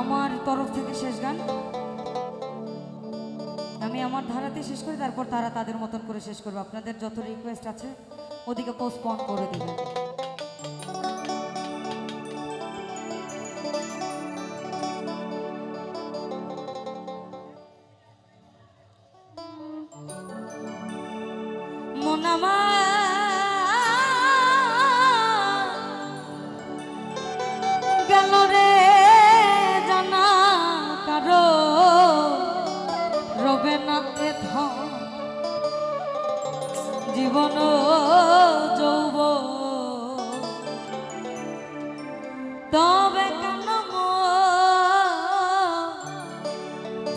আমার তরফ থেকে শেষ গান। আমি আমার ধারাতে শেষ করি, তারপর তারা তাদের মতন করে শেষ করব। আপনাদের যত রিকোয়েস্ট আছে, ওদিকে পোস্টপন করে দেবেন। জীবন যৌব তবে কেন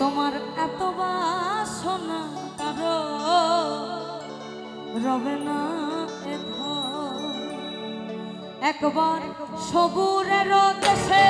তোমার এত বাসনা কার রবে না একবার সবুরের দেশে